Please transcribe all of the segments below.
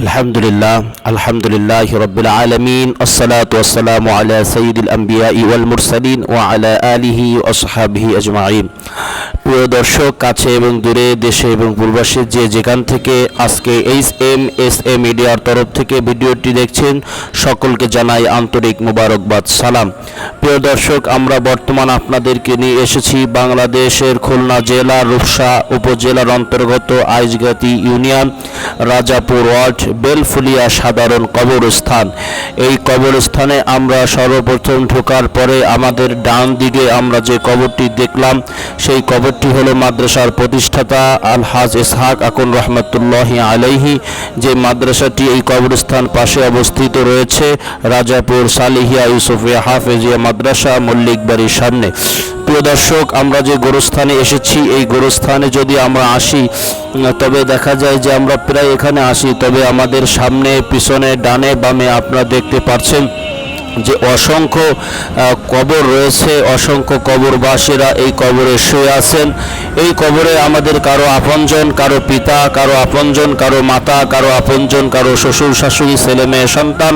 الحمد لله الحمد لله رب العالمين الصلاة والسلام على سيد الأنبياء والمرسلين وعلى آله وأصحابه أجمعين প্রিয় দর্শক, কাছে এবং দূরে, দেশে এবং পূর্বাসে যে যেখান থেকে আজকে এইচ এম এস এ মিডিয়ার তরফ থেকে ভিডিওটি দেখছেন, সকলকে জানাই আন্তরিক মোবারকবাদ, সালাম। প্রিয় দর্শক, আমরা বর্তমান আপনাদেরকে নিয়ে এসেছি বাংলাদেশের খুলনা জেলা, রূপসা উপজেলার অন্তর্গত আইজগাতি ইউনিয়ন, রাজাপুর ওয়ার্ড, বেলফুলিয়া সাধারণ কবরস্থান। এই কবরস্থানে আমরা সর্বপ্রথম ঢোকার পরে আমাদের ডান দিকে আমরা যে কবরটি দেখলাম, সেই কবরটি হলো মাদ্রাসার প্রতিষ্ঠাতা আলহাজ ইসহাক আকুন রহমতুল্লাহ আলাইহি, যে মাদ্রাসাটি এই কবরস্থান পাশে অবস্থিত রয়েছে, রাজাপুর সালিহিয়া ইউসুফিয়া হাফেজিয়া মাদ্রাসা মল্লিক বাড়ির সামনে। প্রিয় দর্শক, আমরা যে গোরস্থানে এসেছি, এই গোরস্থানে যদি আমরা আসি, তবে দেখা যায় যে আমরা প্রায় এখানে আসি, তবে আমাদের সামনে, পিছনে, ডানে, বামে আপনারা দেখতে পাচ্ছেন যে অসংখ্য কবর রয়েছে, অসংখ্য কবরবাসীরা এই কবরে শুয়ে আছেন। এই কবরে আমাদের কারও আপনজন, কারও পিতা, কারও আপনজন, কারও মাতা, কারও আপনজন, কারও শ্বশুর, শাশুড়ি, ছেলে মেয়ে, সন্তান,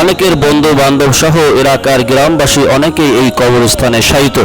অনেকের বন্ধু বান্ধব সহ এলাকার গ্রামবাসী অনেকেই এই কবরস্থানে শায়িত।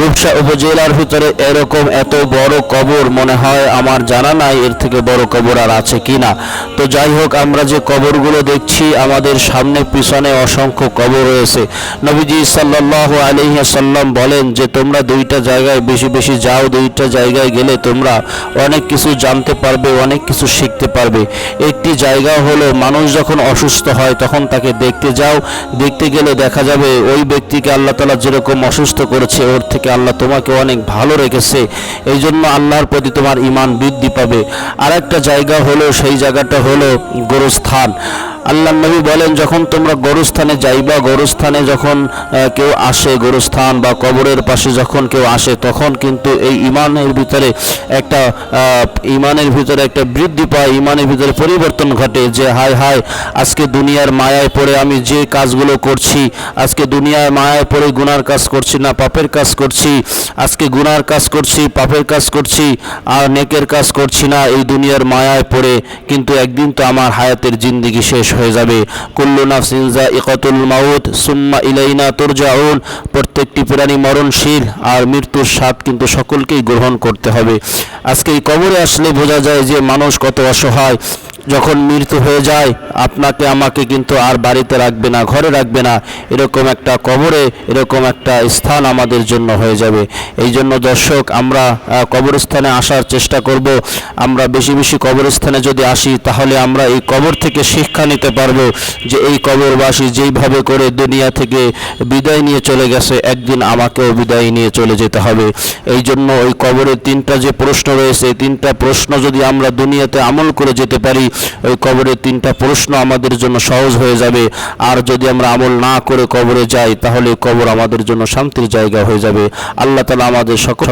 রূপসা উপজেলার ভিতরে এরকম এত বড় কবর মনে হয়, আমার জানা নাই এর থেকে বড় কবর আর আছে কিনা। তো যাই হোক, আমরা যে কবরগুলো দেখছি, আমাদের সামনে পিছনে অসংখ্য কবর রয়েছে। নবীজি সাল্লাল্লাহু আলাইহি সাল্লাম বলেন যে, তোমরা দুইটা জায়গায় বেশি বেশি যাও, দুইটা জায়গায় গেলে তোমরা অনেক কিছু জানতে পারবে, অনেক কিছু শিখতে পারবে। একটি জায়গা হলো মানুষ যখন অসুস্থ হয়, তখন তাকে দেখতে যাও, দেখতে গেলে দেখা যাবে ওই ব্যক্তিকে আল্লাহ তালা যেরকম অসুস্থ করেছে, ওর থেকে আল্লাহ তোমাকে অনেক ভালো রেখেছে। এই জন্য আল্লাহর প্রতি তোমার ইমান বৃদ্ধি পাবে। আর একটা জায়গা হলো, সেই জায়গাটা হলো গোরস্থান। আল্লাহ নবী বলেন, যখন তোমরা গোরস্থানে যাইবা, গোরস্থানে যখন কেউ আসে, গরুস্থান বা কবরের পাশে যখন কেউ আসে, তখন কিন্তু এই ইমানের ভিতরে একটা ইমানের ভিতরে একটা বৃদ্ধি পায়, ইমানের ভিতরে পরিবর্তন ঘটে যে, হায় হায়, আজকে দুনিয়ার মায়ায় পড়ে আমি যে কাজগুলো করছি, আজকে দুনিয়ার মায়ায় পড়ে গুনার কাজ করছি না, পাপের কাজ করছি, আজকে গুনার কাজ করছি, পাপের কাজ করছি, আর নেকের কাজ করছি না, এই দুনিয়ার মায়ায় পড়ে, কিন্তু একদিন তো আমার হায়াতের জিন্দিগি শেষ হয়ে যাবে। কুল্লু নাফসিন ইকতুল মাউত, সুম্মা ইলাইনা তুরজাউন। প্রত্যেকটি প্রাণী মরণশীল আর মৃত্যুর স্বাদ কিন্তু সকলকেই গ্রহণ করতে হবে। আজকে এই কবরে আসলে বোঝা যায় যে মানুষ কত অসহায়। যখন মৃত্যু হয়ে যায়, আপনাকে আমাকে কিন্তু আর বাড়িতে রাখবে না, ঘরে রাখবে না। এরকম একটা কবরে, এরকম একটা স্থান আমাদের জন্য হয়ে যাবে। এই জন্য দর্শক, আমরা কবরস্থানে আসার চেষ্টা করব। আমরা বেশি বেশি কবরস্থানে যদি আসি, তাহলে আমরা এই কবর থেকে শিক্ষা নিতে পারব যে এই কবরবাসী যেইভাবে করে দুনিয়া থেকে বিদায় নিয়ে চলে গেছে, একদিন আমাকেও বিদায় নিয়ে চলে যেতে হবে। এই জন্য ওই কবরের তিনটা যে প্রশ্ন রয়েছে তিনটা প্রশ্ন যদি আমরা দুনিয়াতে আমল করে যেতে পারি ওই কবরের তিনটা প্রশ্ন আমাদের জন্য সহজ হয়ে যাবে। আর যদি আমরা আমল না করে কবরে যাই, তাহলে কবর আমাদের জন্য শান্তির জায়গা হয়ে যাবে। আল্লাহ তালা আমাদের সকল